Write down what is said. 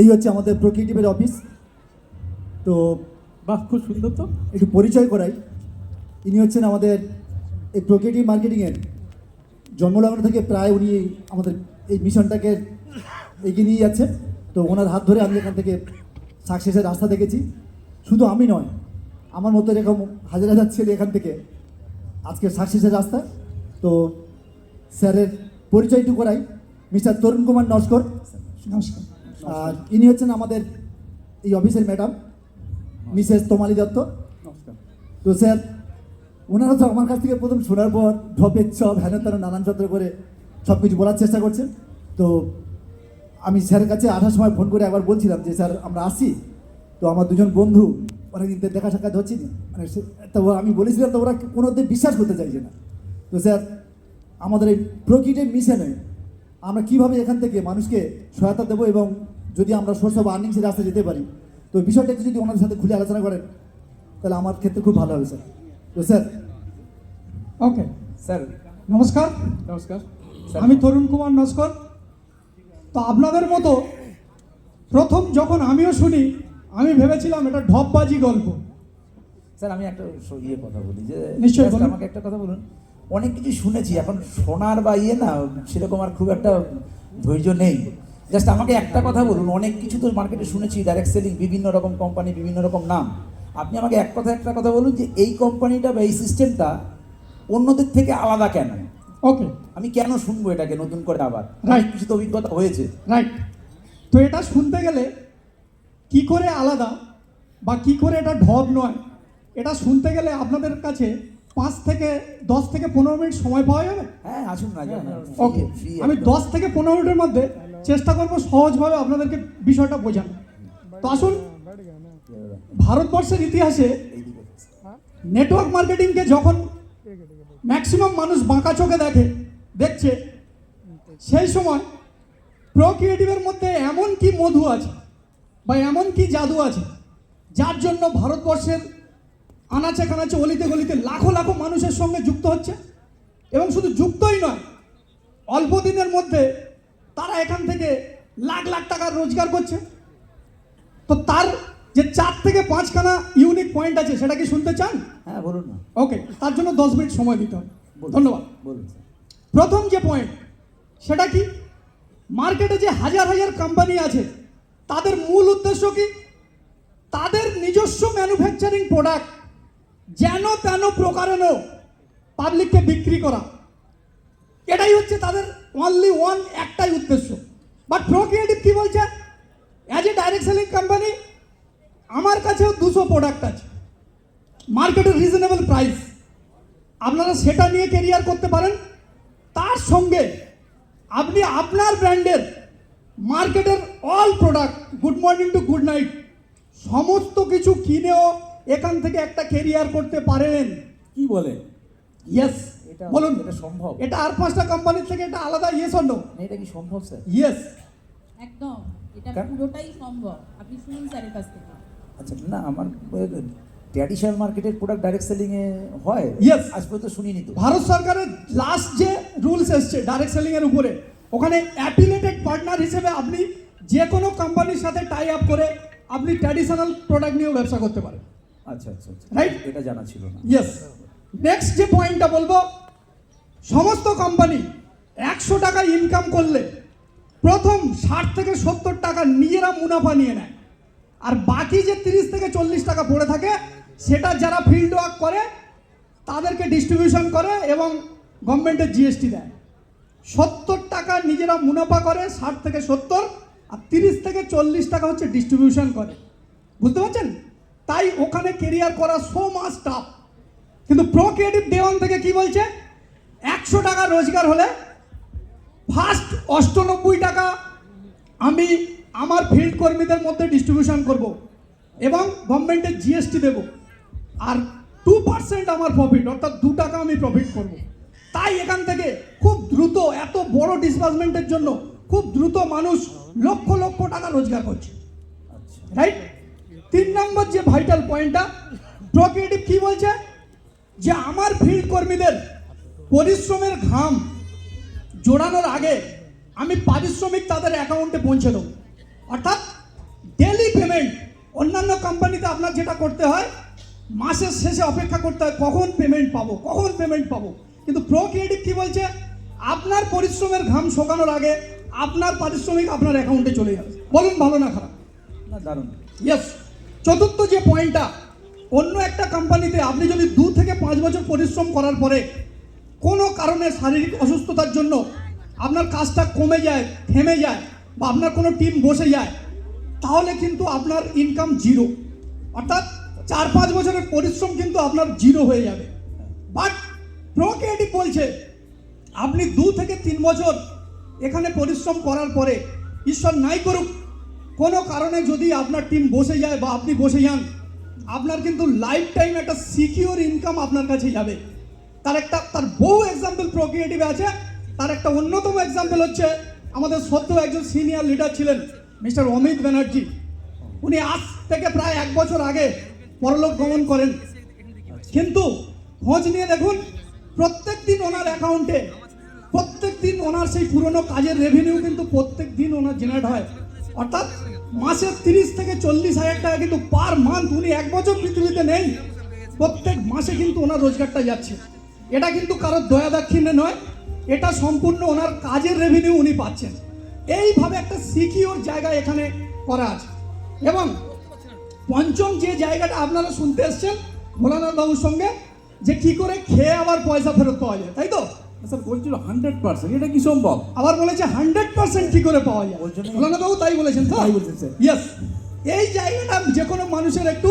এই হচ্ছে আমাদের প্রক্রিয়েটিভের অফিস তো বাহ খুব সুন্দর তো। একটু পরিচয় করাই। ইনি হচ্ছেন আমাদের এই প্রক্রিয়েটিভ মার্কেটিংয়ের জন্মলগ্ন থেকে প্রায় উনি আমাদের এই মিশনটাকে এগিয়ে নিয়ে যাচ্ছেন। তো ওনার হাত ধরে আমি এখান থেকে সাকসেসের রাস্তা দেখেছি। শুধু আমি নয় আমার মতো এরকম হাজার হাজার ছেলে এখান থেকে আজকে সাকসেসের রাস্তা। তো স্যারের পরিচয়টু করাই। মিস্টার তরুণ কুমার নস্কর। নমস্কার। আর ইনি হচ্ছেন আমাদের এই অফিসের ম্যাডাম মিসেস তোমালি দত্ত। নমস্কার। তো স্যার ওনারা তো আমার কাছ থেকে প্রথম শোনার পর ঢপের চপ হ্যান তেন নানান চত্র করে সব কিছু বলার চেষ্টা করছেন। তো আমি স্যারের কাছে আসার সময় ফোন করে একবার বলছিলাম যে স্যার আমরা আসি। তো আমার দুজন বন্ধু অনেকদিন তো দেখা সাক্ষাৎ হচ্ছে না মানে তো আমি বলেছিলাম তো ওরা কোনোদিন বিশ্বাস করতে চাইছে না। তো স্যার আমাদের এই প্রকৃতির মিশনে আমরা কীভাবে এখান থেকে মানুষকে সহায়তা দেবো এবং যদি আমরা সোর্স অফ আর্নিংসের রাস্তায় যেতে পারি তো বিষয়টা একটু যদি ওনাদের সাথে খুলে আলোচনা করেন তাহলে আমার ক্ষেত্রে খুব ভালো হবে স্যার। তো স্যার। Okay sir. নমস্কার। নমস্কার। আমি তরুণ কুমার নস্কর। তো আপনাদের মতো প্রথম যখন আমিও শুনি আমি ভেবেছিলাম এটা ঢপবাজি গল্প। স্যার আমি একটা স- ইয়ে কথা বলি যে নিশ্চয়ই আমাকে একটা কথা বলুন। অনেক কিছু শুনেছি। এখন শোনার বা ইয়ে না সেরকম আর খুব একটা ধৈর্য নেই। জাস্ট আমাকে একটা কথা বলুন অনেক কিছু তো মার্কেটে শুনেছি ডাইরেক্ট সেলিং বিভিন্ন রকম কোম্পানি বিভিন্ন রকম নাম। আপনি আমাকে এক কথা একটা কথা বলুন যে এই কোম্পানিটা বা এই সিস্টেমটা অন্যদের থেকে আলাদা কেন? ওকে আমি কেন শুনব এটাকে নতুন করে আবার? রাইট কিছু তো অভিজ্ঞতা হয়েছে। রাইট তো এটা শুনতে গেলে কি করে আলাদা বা কি করে এটা ঢব নয় এটা শুনতে গেলে আপনাদের কাছে পাঁচ থেকে দশ থেকে পনেরো মিনিট সময় পাওয়া যাবে? হ্যাঁ আসুন না ওকে আমি দশ থেকে পনেরো মিনিটের মধ্যে চেষ্টা করব সহজভাবে আপনাদেরকে বিষয়টা বোঝানো তো আসুন ভারতবর্ষের ইতিহাসে নেটওয়ার্ক মার্কেটিংকে যখন ম্যাক্সিমাম মানুষ বাঁকা চোখে দেখে দেখছে সেই সময় প্রো ক্রিয়েটিভের মধ্যে এমন কি মধু আছে বা এমন কি জাদু আছে যার জন্য ভারতবর্ষের আনাচে কানাচে অলিতে গলিতে লাখো লাখো মানুষের সঙ্গে যুক্ত হচ্ছে। এবং শুধু যুক্তই নয় অল্প দিনের মধ্যে তারা এখান থেকে লাখ লাখ টাকা রোজগার করছে। তো তার যে চার থেকে পাঁচখানা ইউনিক পয়েন্ট আছে সেটা কি শুনতে চান? হ্যাঁ বলুন না। ওকে তার জন্য দশ মিনিট সময় দিতে হবে। ধন্যবাদ। বলুন প্রথম যে পয়েন্ট সেটা কি? মার্কেটে যে হাজার হাজার কোম্পানি আছে তাদের মূল উদ্দেশ্য কি? তাদের নিজস্ব ম্যানুফ্যাকচারিং প্রোডাক্ট যেন তেন প্রকারেণ পাবলিককে বিক্রি করা। এটাই হচ্ছে তাদের অনলি ওয়ান একটাই উদ্দেশ্য। বাট প্রো ক্রিয়েটিভ কি বলছে? As a direct selling company আমার কাছেও দুশো প্রোডাক্ট আছে। মার্কেটের রিজনেবল প্রাইস আপনারা সেটা নিয়ে কেরিয়ার করতে পারেন। তার সঙ্গে আপনি আপনার ব্র্যান্ডের মার্কেটের all product good morning to good night সমস্ত কিছু কিনেও এখান থেকে একটা কেরিয়ার করতে পারেন। কি বলেন ইয়েস এটা বলুন। এটা সম্ভব। এটা আর পাঁচটা কোম্পানির থেকে এটা আলাদা ইয়েস অন্য এটা কি সম্ভব স্যার? ইয়েস একদম। এটা পুরোটাই সম্ভব। আপনি শুনুন স্যারের কাছ থেকে। আচ্ছা না আমার ট্র্যাডিশনাল মার্কেটের প্রোডাক্ট ডাইরেক্ট সেলিং এ হয়? Yes. আজ পর্যন্ত শুনিনি তো। ভারত সরকারের লাস্ট যে রুলস এসছে ডাইরেক্ট সেলিং এর উপরে ওখানে অ্যাপিলেটেড পার্টনার হিসেবে আপনি যে কোনো কোম্পানির সাথে টাই আপ করে আপনি ট্র্যাডিশনাল প্রোডাক্ট নিয়েও ব্যবসা করতে পারেন। আচ্ছা আচ্ছা আচ্ছা। Right. এটা জানা ছিল না। ইয়েস নেক্সট যে পয়েন্টটা বলব সমস্ত কোম্পানি একশো টাকা ইনকাম করলে প্রথম ষাট থেকে সত্তর টাকা নিজেরা মুনাফা নিয়ে নেয়। আর বাকি যে তিরিশ থেকে চল্লিশ টাকা পড়ে থাকে সেটা যারা ফিল্ড ওয়ার্ক করে তাদেরকে ডিস্ট্রিবিউশন করে এবং গভর্নমেন্টের জিএসটি দেয়। সত্তর টাকা নিজেরা মুনাফা করে ষাট থেকে সত্তর আর তিরিশ থেকে চল্লিশ টাকা হচ্ছে ডিস্ট্রিবিউশন করে। বুঝতে পারছেন? তাই ওখানে কেরিয়ার করা সো মাস টাফ কিন্তু প্রো ক্রিয়েটিভ ডে ওয়ান থেকে কি বলছে? একশো টাকা রোজগার হলে ফার্স্ট অষ্টানব্বই টাকা আমি আমার ফিল্ড কর্মীদের মধ্যে ডিস্ট্রিবিউশন করব এবং গভর্নমেন্টের জিএসটি দেব। আর টু পার্সেন্ট আমার প্রফিট অর্থাৎ দু টাকা আমি প্রফিট করব। তাই এখান থেকে খুব দ্রুত, এত বড় ডিসবার্সমেন্টের জন্য খুব দ্রুত মানুষ লক্ষ লক্ষ টাকা রোজগার করছে। রাইট তিন নম্বর যে ভাইটাল পয়েন্টটা প্রক্রিয়েটিভ কি বলছে? যে আমার ফিল্ড কর্মীদের পরিশ্রমের ঘাম জোড়ানোর আগে আমি পারিশ্রমিক তাদের অ্যাকাউন্টে পৌঁছে দেবো। অর্থাৎ ডেলি পেমেন্ট অন্যান্য কোম্পানিতে আপনার যেটা করতে হয় মাসের শেষে অপেক্ষা করতে হয় কখন পেমেন্ট পাবো কখন পেমেন্ট পাবো। কিন্তু প্রো ক্রিয়েটিভ কি বলছে? আপনার পরিশ্রমের ঘাম শোকানোর আগে আপনার পারিশ্রমিক আপনার অ্যাকাউন্টে চলে যাবে। বলুন ভালো না খারাপ? না দারুণ। ইয়েস চতুর্থ যে পয়েন্টটা, অন্য একটা কোম্পানিতে আপনি যদি দু থেকে পাঁচ বছর পরিশ্রম করার পরে কোনো কারণে শারীরিক অসুস্থতার জন্য আপনার কাজটা কমে যায়, থেমে যায় বা আপনার কোনো টিম বসে যায়, তাহলে কিন্তু আপনার ইনকাম জিরো অর্থাৎ চার পাঁচ বছরের পরিশ্রম কিন্তু আপনার জিরো হয়ে যাবে। বাট প্রো বলছে, আপনি দু থেকে তিন বছর এখানে পরিশ্রম করার পরে ঈশ্বর নাই করুক কোনো কারণে যদি আপনার টিম বসে যায় বা আপনি বসে যান, আপনার কিন্তু লাইফ টাইম একটা সিকিউর ইনকাম আপনার কাছে যাবে। তার একটা, তার বহু এক্সাম্পল প্রক্রিয়েটিভ আছে, তার একটা অন্যতম এক্সাম্পল হচ্ছে আমাদের সদ্য একজন সিনিয়র লিডার ছিলেন মিস্টার অমিত ব্যানার্জি। উনি আজ থেকে প্রায় এক বছর আগে পরলোক গমন করেন। কিন্তু খোঁজ নিয়ে দেখুন প্রত্যেক দিন ওনার অ্যাকাউন্টে প্রত্যেক দিন ওনার সেই পুরনো কাজের রেভিনিউ কিন্তু প্রত্যেক দিন ওনার জেনারেট হয়। অর্থাৎ মাসে তিরিশ থেকে চল্লিশ হাজার টাকা কিন্তু পার মান্থ উনি এক বছর পৃথিবীতে নেই। প্রত্যেক মাসে কিন্তু ওনার রোজগারটা যাচ্ছে। এটা কিন্তু কারোর দয়া দাক্ষিণ্যে নয়, এটা সম্পূর্ণ ওনার কাজের রেভিনিউ উনি পাচ্ছেন। এইভাবে একটা সিকিওর জায়গা এখানে করা আছে। এবং পঞ্চম যে জায়গাটা আপনারা শুনতে এসছেন ভোলানাথ বাবুর সঙ্গে যে কি করে খেয়ে আবার পয়সা ফেরত পাওয়া যায়, তাই তো? স্যার বলছিল হান্ড্রেড পার্সেন্ট এটা কি সম্ভব? আবার বলেছে হান্ড্রেড পার্সেন্ট কি করে পাওয়া যায়? ওর জন্যই- ভোলানাথ বাবু তাই বলেছেন তাই বলছেন, স্যার। ইয়েস এই জায়গাটা যে কোনো মানুষের একটু